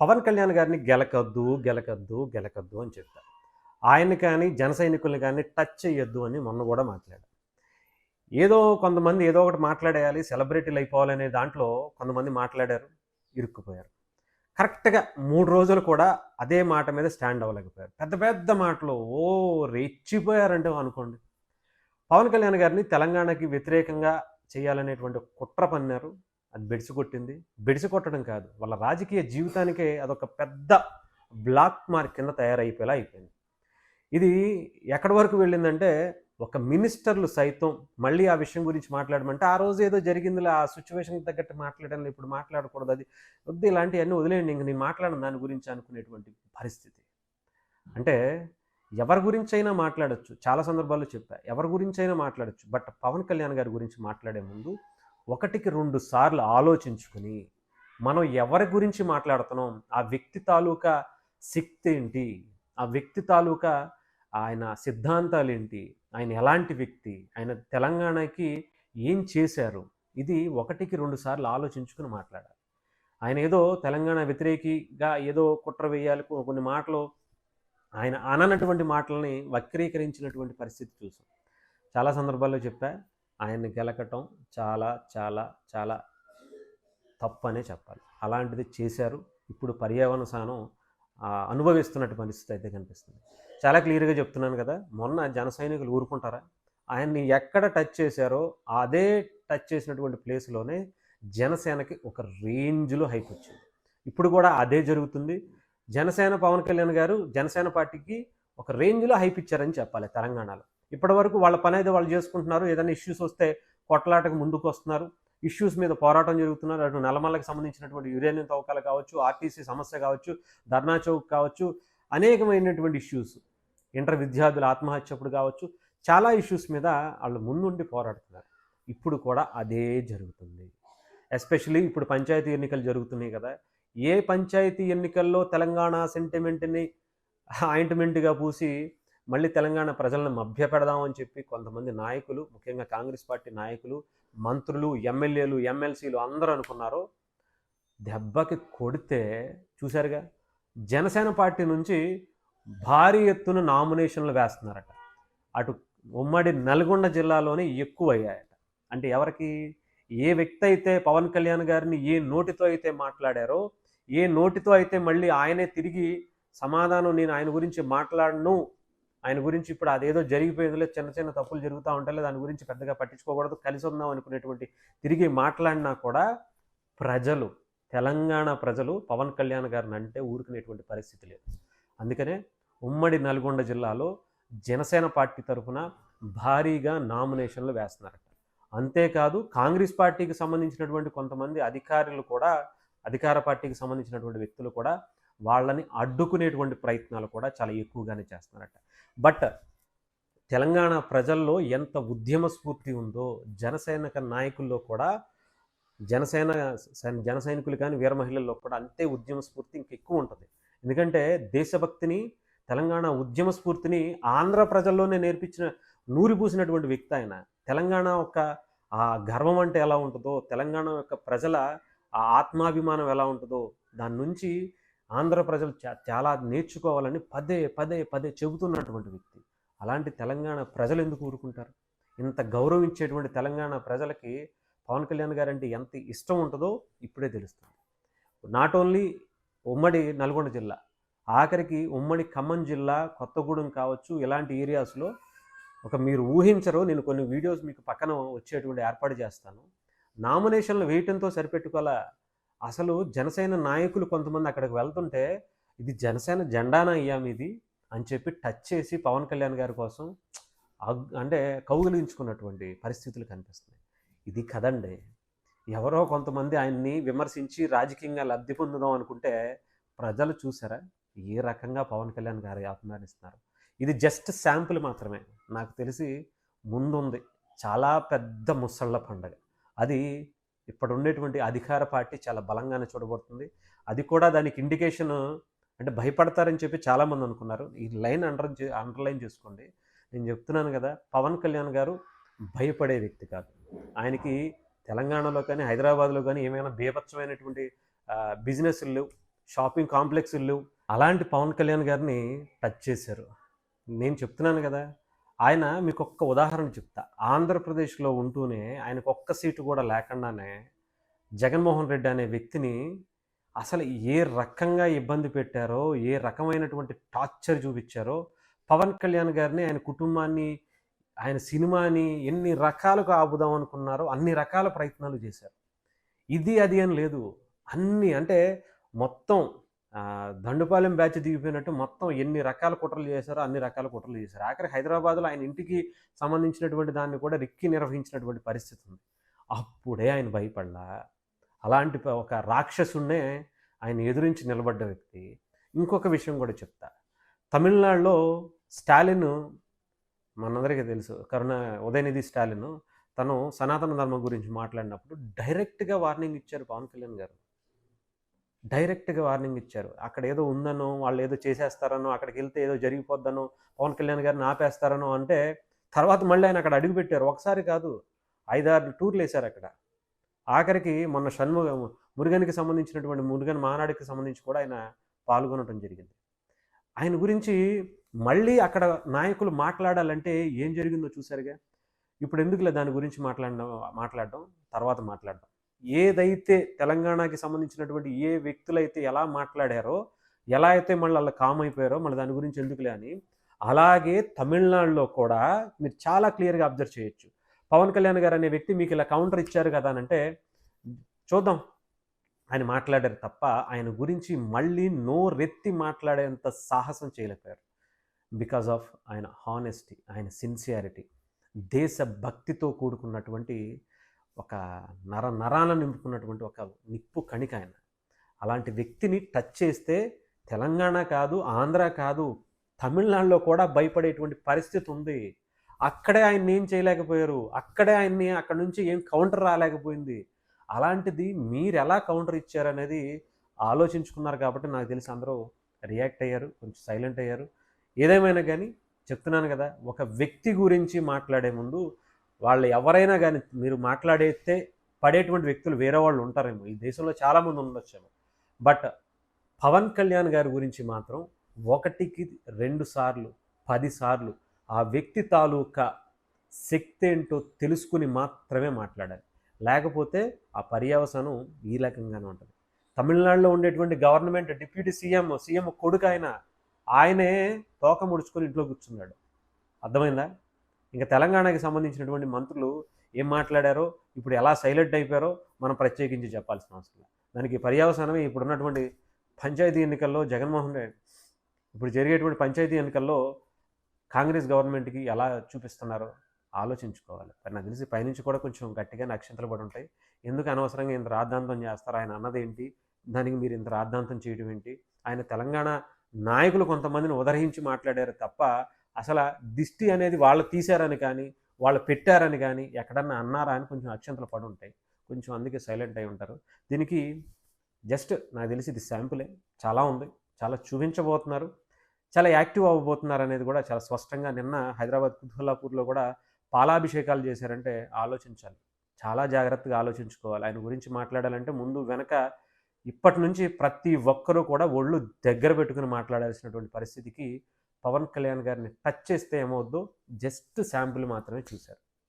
పవన్ కళ్యాణ్ గారిని గెలకద్దు గెలకద్దు గెలకద్దు అని చెప్పారు. ఆయన్ని కానీ జన సైనికుల్ని కానీ టచ్ చేయొద్దు అని మొన్న కూడా మాట్లాడారు. ఏదో కొంతమంది ఏదో ఒకటి మాట్లాడేయాలి సెలబ్రిటీలు అయిపోవాలనే దాంట్లో కొంతమంది మాట్లాడారు ఇరుక్కుపోయారు. కరెక్ట్గా మూడు రోజులు కూడా అదే మాట మీద స్టాండ్ అవ్వలేకపోయారు. పెద్ద పెద్ద మాటలు ఓ రెచ్చిపోయారంటే అనుకోండి. పవన్ కళ్యాణ్ గారిని తెలంగాణకి వ్యతిరేకంగా చేయాలనేటువంటి కుట్ర పన్నారు. అది బెడిసి కొట్టింది. బెడిసి కొట్టడం కాదు వాళ్ళ రాజకీయ జీవితానికే అదొక పెద్ద బ్లాక్ మార్క్ కింద తయారైపోయేలా అయిపోయింది. ఇది ఎక్కడి వరకు వెళ్ళిందంటే ఒక మినిస్టర్లు సైతం మళ్ళీ ఆ విషయం గురించి మాట్లాడమంటే ఆ రోజు ఏదో జరిగిందిలే ఆ సిచ్యువేషన్కి తగ్గట్టు మాట్లాడాలి ఇప్పుడు మాట్లాడకూడదు అది వద్దు ఇలాంటివన్నీ వదిలేయండి ఇంక నేను మాట్లాడను దాని గురించి అనుకునేటువంటి పరిస్థితి. అంటే ఎవరి గురించి అయినా మాట్లాడచ్చు చాలా సందర్భాల్లో చెప్పా ఎవరి గురించి అయినా మాట్లాడచ్చు బట్ పవన్ కళ్యాణ్ గారి గురించి మాట్లాడే ముందు ఒకటికి రెండు సార్లు ఆలోచించుకుని మనం ఎవరి గురించి మాట్లాడుతున్నాం ఆ వ్యక్తి తాలూకా శక్తి ఏంటి ఆ వ్యక్తి తాలూకా ఆయన సిద్ధాంతాలు ఏంటి ఆయన ఎలాంటి వ్యక్తి ఆయన తెలంగాణకి ఏం చేశారు ఇది ఒకటికి రెండు సార్లు ఆలోచించుకుని మాట్లాడాలి. ఆయన ఏదో తెలంగాణ వ్యతిరేకిగా ఏదో కుట్ర వేయాలి కొన్ని మాటలు ఆయన అననటువంటి మాటలని వక్రీకరించినటువంటి పరిస్థితి చూసాం. చాలా సందర్భాల్లో చెప్పా ఆయన్ని గెలకటం చాలా చాలా చాలా తప్పనే చెప్పాలి. అలాంటిది చేశారు. ఇప్పుడు పర్యావరణ సానం అనుభవిస్తున్నట్టు పరిస్థితి అయితే కనిపిస్తుంది. చాలా క్లియర్గా చెప్తున్నాను కదా మొన్న జన సైనికులు ఊరుకుంటారా? ఆయన్ని ఎక్కడ టచ్ చేశారో అదే టచ్ చేసినటువంటి ప్లేస్లోనే జనసేనకి ఒక రేంజ్లో హైప్ వచ్చింది ఇప్పుడు కూడా అదే జరుగుతుంది. జనసేన పవన్ కళ్యాణ్ గారు జనసేన పార్టీకి ఒక రేంజ్లో హైప్ ఇచ్చారని చెప్పాలి తెలంగాణలో. ఇప్పటివరకు వాళ్ళ పని అయితే వాళ్ళు చేసుకుంటున్నారు. ఏదైనా ఇష్యూస్ వస్తే కొట్లాటకు ముందుకు వస్తున్నారు. ఇష్యూస్ మీద పోరాటం జరుగుతున్నారు. అటు నల్లమల్లకి సంబంధించినటువంటి యురేనియం తవ్వకాలు కావచ్చు ఆర్టీసీ సమస్య కావచ్చు ధర్నా చౌక్ కావచ్చు అనేకమైనటువంటి ఇష్యూస్. ఇంటర్ విద్యార్థుల ఆత్మహత్య అప్పుడు కావచ్చు చాలా ఇష్యూస్ మీద వాళ్ళు ముందుండి పోరాడుతున్నారు. ఇప్పుడు కూడా అదే జరుగుతుంది. ఎస్పెషలీ ఇప్పుడు పంచాయతీ ఎన్నికలు జరుగుతున్నాయి కదా. ఏ పంచాయతీ ఎన్నికల్లో తెలంగాణ సెంటిమెంట్ని ఆయింట్మెంట్గా పూసి మళ్ళీ తెలంగాణ ప్రజలను మభ్యపెడదామని చెప్పి కొంతమంది నాయకులు ముఖ్యంగా కాంగ్రెస్ పార్టీ నాయకులు మంత్రులు ఎమ్మెల్యేలు ఎమ్మెల్సీలు అందరూ అనుకున్నారు. దెబ్బకి కొడితే చూశారుగా జనసేన పార్టీ నుంచి భారీ ఎత్తున నామినేషన్లు వేస్తున్నారట. అటు ఉమ్మడి నల్గొండ జిల్లాలోనే ఎక్కువ అయ్యాయట అంటే ఎవరికి? ఏ వ్యక్తి అయితే పవన్ కళ్యాణ్ గారిని ఏ నోటితో అయితే మాట్లాడారో ఏ నోటితో అయితే మళ్ళీ ఆయనే తిరిగి సమాధానం నేను ఆయన గురించి మాట్లాడను. ఆయన గురించి ఇప్పుడు అదేదో జరిగిపోయిందిలే చిన్న చిన్న తప్పులు జరుగుతూ ఉంటాయి దాని గురించి పెద్దగా పట్టించుకోకూడదు. కలిసి ఉందాం అనుకునేటువంటి తిరిగి మాట్లాడినా కూడా ప్రజలు తెలంగాణ ప్రజలు పవన్ కళ్యాణ్ గారిని అంటే ఊరుకునేటువంటి పరిస్థితి లేదు. అందుకనే ఉమ్మడి నల్గొండ జిల్లాలో జనసేన పార్టీ తరఫున భారీగా నామినేషన్లు వేస్తున్నారట. అంతేకాదు కాంగ్రెస్ పార్టీకి సంబంధించినటువంటి కొంతమంది అధికారులు కూడా అధికార పార్టీకి సంబంధించినటువంటి వ్యక్తులు కూడా వాళ్ళని అడ్డుకునేటువంటి ప్రయత్నాలు కూడా చాలా ఎక్కువగానే చేస్తున్నారట. బట్ తెలంగాణ ప్రజల్లో ఎంత ఉద్యమ స్ఫూర్తి ఉందో జనసైనిక నాయకుల్లో కూడా జనసేన జన సైనికులు కానీ వీర మహిళల్లో కూడా అంతే ఉద్యమ స్ఫూర్తి ఇంకెక్కువ ఉంటుంది. ఎందుకంటే దేశభక్తిని తెలంగాణ ఉద్యమ స్ఫూర్తిని ఆంధ్ర ప్రజల్లోనే నేర్పించిన నూరిపూసినటువంటి వ్యక్తి ఆయన. తెలంగాణ యొక్క ఆ గర్వం అంటే ఎలా ఉంటుందో తెలంగాణ యొక్క ప్రజల ఆ ఆత్మాభిమానం ఎలా ఉంటుందో దాని నుంచి ఆంధ్ర ప్రజలు చా- చాలా నేర్చుకోవాలని పదే పదే పదే చెబుతున్నటువంటి వ్యక్తి. అలాంటి తెలంగాణ ప్రజలు ఎందుకు ఊరుకుంటారు? ఇంత గౌరవించేటువంటి తెలంగాణ ప్రజలకి పవన్ కళ్యాణ్ గారు అంటే ఎంత ఇష్టం ఉంటుందో ఇప్పుడే తెలుస్తుంది. నాట్ ఓన్లీ ఉమ్మడి నల్గొండ జిల్లా ఆఖరికి ఉమ్మడి ఖమ్మం జిల్లా కొత్తగూడెం కావచ్చు ఇలాంటి ఏరియాస్లో ఒక మీరు ఊహించరు నేను కొన్ని వీడియోస్ మీకు పక్కన వచ్చేటువంటి ఏర్పాటు చేస్తాను. నామినేషన్లు వేయటంతో సరిపెట్టుకోవాలా? అసలు జనసేన నాయకులు కొంతమంది అక్కడికి వెళ్తుంటే ఇది జనసేన జెండానా అయ్యాం ఇది అని చెప్పి టచ్ చేసి పవన్ కళ్యాణ్ గారి కోసం అంటే కౌగిలించుకున్నటువంటి పరిస్థితులు కనిపిస్తున్నాయి. ఇది కదండి. ఎవరో కొంతమంది ఆయన్ని విమర్శించి రాజకీయంగా లబ్ధి పొందుదాం అనుకుంటే ప్రజలు చూసారా? ఏ రకంగా పవన్ కళ్యాణ్ గారు అభిమానిస్తున్నారు? ఇది జస్ట్ శాంపుల్ మాత్రమే. నాకు తెలిసి ముందుంది. చాలా పెద్ద ముసళ్ళ పండగ. అది ఇప్పుడు ఉండేటువంటి అధికార పార్టీ చాలా బలంగానే చూడబడుతుంది. అది కూడా దానికి ఇండికేషన్ అంటే భయపడతారని చెప్పి చాలామంది అనుకున్నారు. ఈ లైన్ అండర్ అండర్లైన్ చేసుకోండి. నేను చెప్తున్నాను కదా పవన్ కళ్యాణ్ గారు భయపడే వ్యక్తి కాదు. ఆయనకి తెలంగాణలో కానీ హైదరాబాద్లో కానీ ఏమైనా బీభత్సమైనటువంటి బిజినెస్లు షాపింగ్ కాంప్లెక్స్ లేవు అలాంటి పవన్ కళ్యాణ్ గారిని టచ్ చేశారు. నేను చెప్తున్నాను కదా ఆయన మీకు ఒక్క ఉదాహరణ చెప్తా. ఆంధ్రప్రదేశ్లో ఉంటూనే ఆయనకు ఒక్క సీటు కూడా లేకుండానే జగన్మోహన్ రెడ్డి అనే వ్యక్తిని అసలు ఏ రకంగా ఇబ్బంది పెట్టారో ఏ రకమైనటువంటి టార్చర్ చూపించారో పవన్ కళ్యాణ్ గారిని ఆయన కుటుంబాన్ని ఆయన సినిమాని ఎన్ని రకాలుగా ఆపుదాం అనుకున్నారో అన్ని రకాల ప్రయత్నాలు చేశారు. ఇది అది అని లేదు. అన్ని అంటే మొత్తం దండుపాలెం బ్యాచ్ దిగిపోయినట్టు మొత్తం ఎన్ని రకాల కుట్రలు చేశారో అన్ని రకాల కుట్రలు చేశారు. ఆఖరి హైదరాబాద్లో ఆయన ఇంటికి సంబంధించినటువంటి దాన్ని కూడా రిక్కి నిర్వహించినటువంటి పరిస్థితి ఉంది. అప్పుడే ఆయన భయపడలా అలాంటి ఒక రాక్షసున్నే ఆయన ఎదురించి నిలబడ్డ వ్యక్తి. ఇంకొక విషయం కూడా చెప్తా. తమిళనాడులో స్టాలిన్ మనందరికీ తెలుసు కరుణ ఉదయనిధి స్టాలిన్ తను సనాతన ధర్మం గురించి మాట్లాడినప్పుడు డైరెక్ట్గా వార్నింగ్ ఇచ్చారు పవన్ కళ్యాణ్ గారు. డైరెక్ట్గా వార్నింగ్ ఇచ్చారు. అక్కడ ఏదో ఉందనో వాళ్ళు ఏదో చేసేస్తారనో అక్కడికి వెళ్తే ఏదో జరిగిపోద్దనో పవన్ కళ్యాణ్ గారిని ఆపేస్తారనో అంటే తర్వాత మళ్ళీ ఆయన అక్కడ అడుగుపెట్టారు ఒకసారి కాదు ఐదారు టూర్లు వేశారు అక్కడ. ఆఖరికి మొన్న షణ్ముగ మురుగన్కి సంబంధించినటువంటి మురుగన్ మానాడికి సంబంధించి కూడా ఆయన పాల్గొనడం జరిగింది. ఆయన గురించి మళ్ళీ అక్కడ నాయకులు మాట్లాడాలంటే ఏం జరిగిందో చూసారుగా ఇప్పుడు ఎందుకులే దాని గురించి మాట్లాడడం మాట్లాడడం తర్వాత మాట్లాడడం? ఏదైతే తెలంగాణకి సంబంధించినటువంటి ఏ వ్యక్తులైతే ఎలా మాట్లాడారో ఎలా అయితే మళ్ళీ అలా కామ్ అయిపోయారో మళ్ళీ దాని గురించి ఎందుకులే అని అలాగే తమిళనాడులో కూడా మీరు చాలా క్లియర్గా అబ్జర్వ్ చేయొచ్చు. పవన్ కళ్యాణ్ గారు అనే వ్యక్తి మీకు ఇలా కౌంటర్ ఇచ్చారు కదా అని అంటే చూద్దాం. ఆయన మాట్లాడారు తప్ప ఆయన గురించి మళ్ళీ నోరెత్తి మాట్లాడేంత సాహసం చేయలేకపోయారు. బికాజ్ ఆఫ్ ఆయన హానెస్టీ ఆయన సిన్సియారిటీ దేశ భక్తితో కూడుకున్నటువంటి ఒక నర నరాన నింపుకున్నటువంటి ఒక నిప్పు కణిక ఆయన. అలాంటి వ్యక్తిని టచ్ చేస్తే తెలంగాణ కాదు ఆంధ్ర కాదు తమిళనాడులో కూడా భయపడేటువంటి పరిస్థితి ఉంది. అక్కడే ఆయన్ని ఏం చేయలేకపోయారు? అక్కడే ఆయన్ని అక్కడ నుంచి ఏం కౌంటర్ రాలేకపోయింది? అలాంటిది మీరు ఎలా కౌంటర్ ఇచ్చారనేది ఆలోచించుకున్నారు కాబట్టి నాకు తెలిసి అందరూ రియాక్ట్ అయ్యారు కొంచెం సైలెంట్ అయ్యారు. ఏదేమైనా కానీ చెప్తున్నాను కదా ఒక వ్యక్తి గురించి మాట్లాడే ముందు వాళ్ళు ఎవరైనా కానీ మీరు మాట్లాడేస్తే పడేటువంటి వ్యక్తులు వేరే వాళ్ళు ఉంటారేమో. ఈ దేశంలో చాలామంది ఉండొచ్చేమో. బట్ పవన్ కళ్యాణ్ గారి గురించి మాత్రం ఒకటికి రెండు సార్లు పదిసార్లు ఆ వ్యక్తి తాలూకా శక్తి ఏంటో తెలుసుకుని మాత్రమే మాట్లాడాలి. లేకపోతే ఆ పర్యవసానం ఈ రకంగానే ఉంటుంది. తమిళనాడులో ఉండేటువంటి గవర్నమెంట్ డిప్యూటీ సీఎం సీఎం కొడుకు ఆయన ఆయనే తోక ముడుచుకొని ఇంట్లో కూర్చున్నాడు. అర్థమైందా? ఇంకా తెలంగాణకి సంబంధించినటువంటి మంత్రులు ఏం మాట్లాడారో ఇప్పుడు ఎలా సైలెంట్ అయిపోయారో మనం ప్రత్యేకించి చెప్పాల్సిన అవసరం దానికి పర్యవసానమే ఇప్పుడున్నటువంటి పంచాయతీ ఎన్నికల్లో జగన్మోహన్ రెడ్డి ఇప్పుడు జరిగేటువంటి పంచాయతీ ఎన్నికల్లో కాంగ్రెస్ గవర్నమెంట్కి ఎలా చూపిస్తున్నారో ఆలోచించుకోవాలి. మరి నాకు తెలిసి పైనుంచి కూడా కొంచెం గట్టిగా నక్షత్రాలు పడి ఉంటాయి. ఎందుకు అనవసరంగా ఇంత రాద్ధాంతం చేస్తారు? ఆయన అన్నదేంటి దానికి మీరు ఇంత రాద్ధాంతం చేయడం ఏంటి? ఆయన తెలంగాణ నాయకులు కొంతమందిని ఉదరహించి మాట్లాడారు తప్ప అసలు దిష్టి అనేది వాళ్ళు తీశారని కానీ వాళ్ళు పెట్టారని కానీ ఎక్కడన్నా అన్నారా అని కొంచెం అక్షంతలు పడి ఉంటాయి. కొంచెం అందుకే సైలెంట్ అయి ఉంటారు. దీనికి జస్ట్ నాకు తెలిసి ఇది శాంపులే. చాలా ఉంది. చాలా చూపించబోతున్నారు. చాలా యాక్టివ్ అవ్వబోతున్నారు అనేది కూడా చాలా స్పష్టంగా నిన్న హైదరాబాద్ కుతుల్లాపూర్లో కూడా పాలాభిషేకాలు చేశారంటే ఆలోచించాలి. చాలా జాగ్రత్తగా ఆలోచించుకోవాలి. ఆయన గురించి మాట్లాడాలంటే ముందు వెనక ఇప్పటి నుంచి ప్రతి ఒక్కరూ కూడా ఒళ్ళు దగ్గర పెట్టుకుని మాట్లాడాల్సినటువంటి పరిస్థితికి పవన్ కళ్యాణ్ గారిని టచ్ చేస్తే ఏమవుద్దు జస్ట్ శాంపుల్ మాత్రమే చూశారు.